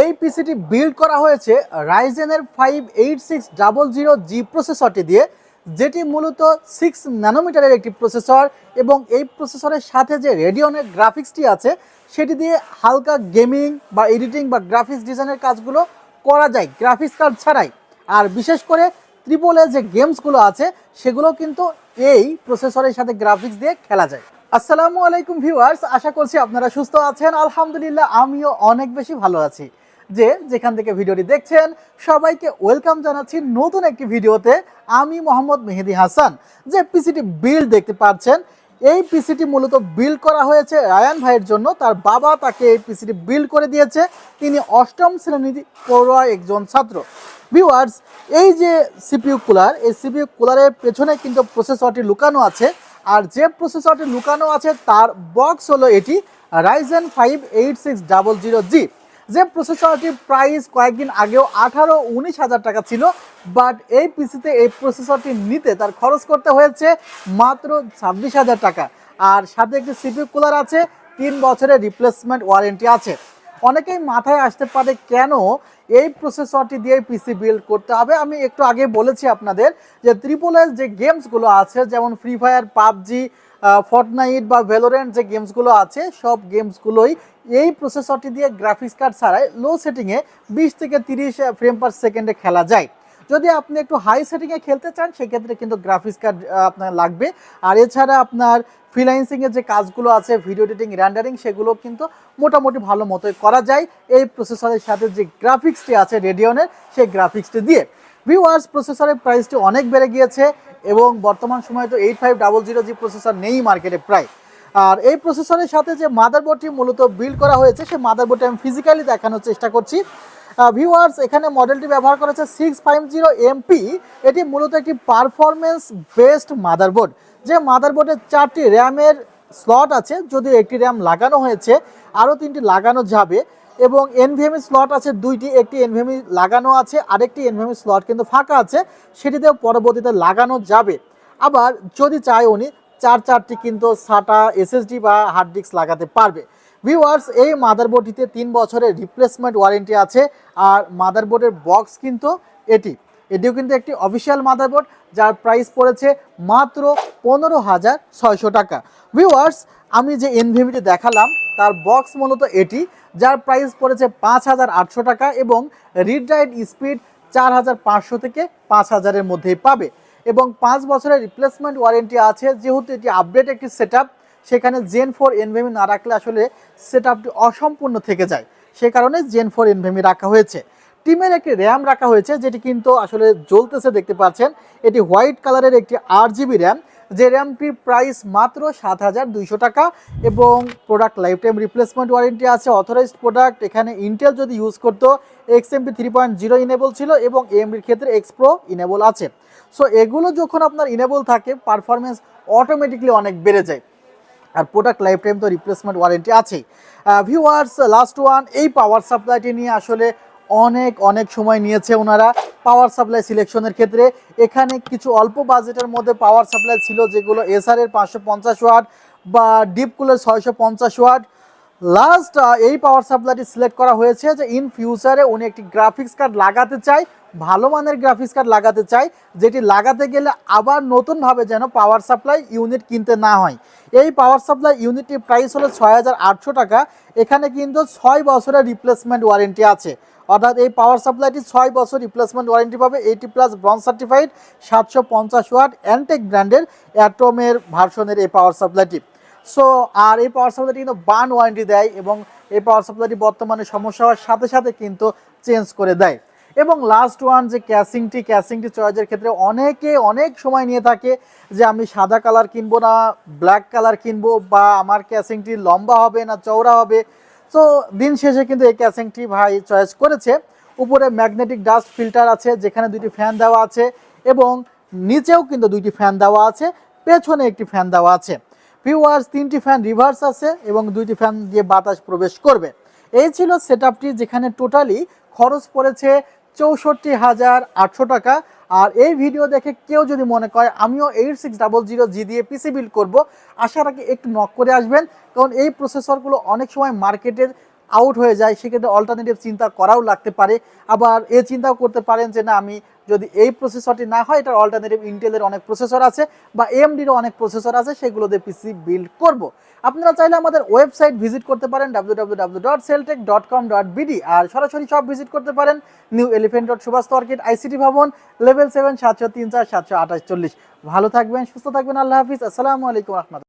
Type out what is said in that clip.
এই PCT build করা হয়েছে রাইজেনের five eight six double zero G প্রসেসরটি দিয়ে, যেটি মূলত সিক্স ন্যানোমিটারের একটি প্রসেসর এবং এই প্রসেসরের সাথে যে রেডিওনের গ্রাফিক্সটি আছে, সেটি দিয়ে হালকা গেমিং বা এডিটিং বা গ্রাফিক্স ডিজাইনের কাজগুলো করা যায় গ্রাফিক্স কার্ড ছাড়াই। আর বিশেষ করে ত্রিপলের যে গেমসগুলো আছে, সেগুলো কিন্তু এই প্রসেসরের সাথে গ্রাফিক্স দিয়ে খেলা যায়। আসসালামু আলাইকুম ভিউয়ার্স আশা করছি আপনারা সুস্থ আছেন। আলহামদুলিল্লাহ, আমিও অনেক বেশি ভালো আছি। যে যেখান থেকে ভিডিওটি দেখছেন, সবাইকে ওয়েলকাম জানাচ্ছি নতুন একটি ভিডিওতে। আমি মোহাম্মদ মেহেদি হাসান। যে পিসিটি বিল্ড দেখতে পাচ্ছেন, এই পিসিটি মূলত বিল্ড করা হয়েছে রায়ান ভাইয়ের জন্য। তার বাবা তাকে এই পিসিটি বিল্ড করে দিয়েছে। তিনি অষ্টম শ্রেণির পড়ুয়া একজন ছাত্র। ভিউয়ার্স, এই যে সিপিউ কুলার, এই সিপিউ কুলারের পেছনে কিন্তু প্রসেসরটি লুকানো আছে। আর যে প্রসেসরটি লুকানো আছে, তার বক্স হলো এটি Ryzen five eight six double zero G যে প্রসেসরটির প্রাইস কয়েকদিন আগেও আঠারো, উনিশ হাজার টাকা ছিল বাট এই পিসিতে এই প্রসেসরটি নিতে তার খরচ করতে হয়েছে মাত্র ছাব্বিশ হাজার টাকা। আর সাথে একটি সিপি কুলার আছে, তিন বছরের রিপ্লেসমেন্ট ওয়ারেন্টি আছে। অনেকেই মাথায় আসতে পারে কেন এই প্রসেসরটি দিয়ে পিসি বিল্ড করতে হবে। আমি একটু আগে বলেছি আপনাদের যে ত্রিপল এস যে গেমসগুলো আছে, যেমন ফ্রি ফায়ার পাবজি ফর্টনাইট বা ভেলোরেন্ট যে গেমসগুলো আছে, সব গেমসগুলোই এই প্রসেসরটি দিয়ে গ্রাফিক্স কার্ড ছাড়াই লো সেটিংয়ে বিশ থেকে তিরিশ ফ্রেম পার সেকেন্ডে খেলা যায়। যদি আপনি একটু হাই সেটিংয়ে খেলতে চান, সেক্ষেত্রে কিন্তু গ্রাফিক্স কার্ড আপনার লাগবে। আর এছাড়া আপনার ফ্রিলাইন্সিংয়ের যে কাজগুলো আছে ভিডিও এডিটিং র্যান্ডারিং সেগুলো কিন্তু মোটামুটি ভালো মতোই করা যায়। এই প্রসেসরের সাথে যে গ্রাফিক্সটি আছে রেডিয়নের সেই গ্রাফিক্সটি দিয়ে। ভিউয়ার্স প্রসেসরের প্রাইসটি অনেক বেড়ে গিয়েছে এবং বর্তমান সময়ে তো eight five double zero G processor নেই মার্কেটে প্রায়। আর এই প্রসেসরের সাথে যে মাদারবোর্ডটি মূলত বিল্ড করা হয়েছে, সেই মাদারবোর্ডটি আমি ফিজিক্যালি দেখানোর চেষ্টা করছি। ভিউয়ার্স এখানে মডেলটি ব্যবহার করেছে সিক্স ফাইভ জিরো এমপি এটি মূলত একটি পারফরমেন্স বেসড মাদারবোর্ড যে মাদারবোর্ডের চারটি র্যামের স্লট আছে, যদিও একটি র্যাম লাগানো হয়েছে, আরও তিনটি লাগানো যাবে। এবং এনভিএমই স্লট আছে দুইটি, একটি এনভিএমই লাগানো আছে, আরেকটি এনভিএমই স্লট কিন্তু ফাঁকা আছে, সেটিতেও পরবর্তীতে লাগানো যাবে। আবার যদি চায় উনি, চার চারটি কিন্তু সাটা এসএসডি বা হার্ড ডিস্ক লাগাতে পারবে। ভিউয়ার্স এই মাদারবোর্ডটিতে তিন বছরের রিপ্লেসমেন্ট ওয়ারেন্টি আছে। আর মাদারবোর্ডের বক্স কিন্তু এটি। এটিও কিন্তু একটি অফিসিয়াল মাদারবোর্ড যার প্রাইস পড়েছে মাত্র পনেরো হাজার ছয়শো টাকা। ভিউয়ার্স আমি যে এনভিএমিটি দেখালাম, তার বক্স মূলত এটি, যার প্রাইস পড়েছে পাঁচ হাজার আটশো টাকা এবং রিড রাইট স্পিড চার হাজার পাঁচশো থেকে পাঁচ হাজারের মধ্যেই পাবে। এবং পাঁচ বছরের রিপ্লেসমেন্ট ওয়ারেন্টি আছে, যেহেতু এটি আপডেট একটি সেট সেখানে জেন ফোর এনভেমি না রাখলে আসলে সেট আপটি অসম্পূর্ণ থেকে যায়। সে কারণে জেন ফোর এনভেমি রাখা হয়েছে। টিমের একটি র্যাম রাখা হয়েছে, যেটি কিন্তু আসলে জ্বলতেছে, দেখতে পাচ্ছেন। এটি হোয়াইট কালারের একটি আট জিবি র্যাম যে র্যামটির প্রাইস মাত্র সাত হাজার দুইশো টাকা এবং product life time replacement warranty আছে অথরাইজড প্রোডাক্ট এখানে ইন্টেল যদি ইউজ করতো X MP three point zero enable ছিল এবং এমবির ক্ষেত্রে এক্স প্রো ইনেবল আছে। সো এগুলো যখন আপনার ইনেবল থাকে পারফরমেন্স অটোমেটিকলি অনেক বেড়ে যায়। আর প্রোডাক্ট লাইফ টাইম তো রিপ্লেসমেন্ট ওয়ারেন্টি আছেই। ভিউয়ার্স লাস্ট ওয়ান এই পাওয়ার সাপ্লাইটি নিয়ে আসলে অনেক অনেক সময় নিয়েছে ওনারা পাওয়ার সাপ্লাই সিলেকশনের ক্ষেত্রে। এখানে কিছু অল্প বাজেটের মধ্যে পাওয়ার সাপ্লাই ছিল যেগুলো এসআরের পাঁচশো পঞ্চাশ ওয়াট বা ডিপকুলের ছয়শো পঞ্চাশ ওয়াট। লাস্ট এই পাওয়ার সাপ্লাইটি সিলেক্ট করা হয়েছে যে ইন ফিউচারে উনি একটি গ্রাফিক্স কার্ড লাগাতে চায়, ভালো মানের গ্রাফিক্স কার্ড লাগাতে চাই যেটি লাগাতে গেলে আবার নতুনভাবে যেন পাওয়ার সাপ্লাই ইউনিট কিনতে না হয়। এই পাওয়ার সাপ্লাই ইউনিটটির প্রাইস হলো ছয় হাজার আটশো টাকা, এখানে কিন্তু ছয় বছরের রিপ্লেসমেন্ট ওয়ারেন্টি আছে। অর্থাৎ এই পাওয়ার সাপ্লাইটি ছয় বছর রিপ্লেসমেন্ট ওয়ারেন্টি পাবে এইটি প্লাস ব্রঞ্জ সার্টিফাইড সাতশো পঞ্চাশ ওয়াট অ্যান্টেক ব্র্যান্ডের অ্যাটমের ভার্সনের এই পাওয়ার সাপ্লাইটি সো আর এই পাওয়ার সাপ্লাইটি কিন্তু বান ওয়ারেন্টি দেয় এবং এই পাওয়ার সাপ্লাইটি বর্তমানে সমস্যা হওয়ার সাথে সাথে কিন্তু চেঞ্জ করে দেয়। এবং লাস্ট ওয়ান যে ক্যাসিংটি ক্যাসিংটি চয়েসের ক্ষেত্রে অনেকে অনেক সময় নিয়ে থাকে যে আমি সাদা কালার কিনবো না ব্ল্যাক কালার কিনবো বা আমার ক্যাসিংটি লম্বা হবে না, চওড়া হবে। তো দিন শেষে কিন্তু এই ক্যাসিংটি ভাই চয়েস করেছে। উপরে ম্যাগনেটিক ডাস্ট ফিল্টার আছে, যেখানে দুইটি ফ্যান দেওয়া আছে এবং নিচেও কিন্তু দুইটি ফ্যান দেওয়া আছে, পেছনে একটি ফ্যান দেওয়া আছে। ভিউয়ার্স, তিনটি ফ্যান রিভার্স আছে এবং দুইটি ফ্যান দিয়ে বাতাস প্রবেশ করবে। এই ছিল সেট যেখানে টোটালি খরচ পড়েছে চৌষট্টি হাজার আটশো টাকা। আর এই ভিডিও দেখে কেউ যদি মনে করে, আমিও eight six double zero G দিয়ে পিসি বিল করব, আশা রাখি একটু নক করে আসবেন। কারণ এই প্রসেসরগুলো অনেক সময় মার্কেটের আউট হয়ে যায়, সেক্ষেত্রে অল্টারনেটিভ চিন্তা করাও লাগতে পারে। আবার এ চিন্তাও করতে পারেন যে, না, আমি যদি এই প্রসেসরটি না হয়, এটার অল্টারনেটিভ ইন্টেলের অনেক প্রসেসর আছে বা এমডিরও অনেক প্রসেসর আছে, সেগুলো দিয়ে পিসি বিল্ড করব। আপনারা চাইলে আমাদের ওয়েবসাইট ভিজিট করতে পারেন www.celtech.com.bd আর সরাসরি সব ভিজিট করতে পারেন new elephant road Subhash market ICT Bhaban level seven সাতশো তিন চার, সাতশো আঠাশ, চল্লিশ। ভালো থাকবেন, সুস্থ থাকবেন, আল্লাহ হাফিজ। আসসালামু আলাইকুম, রহমতুল্লাহ।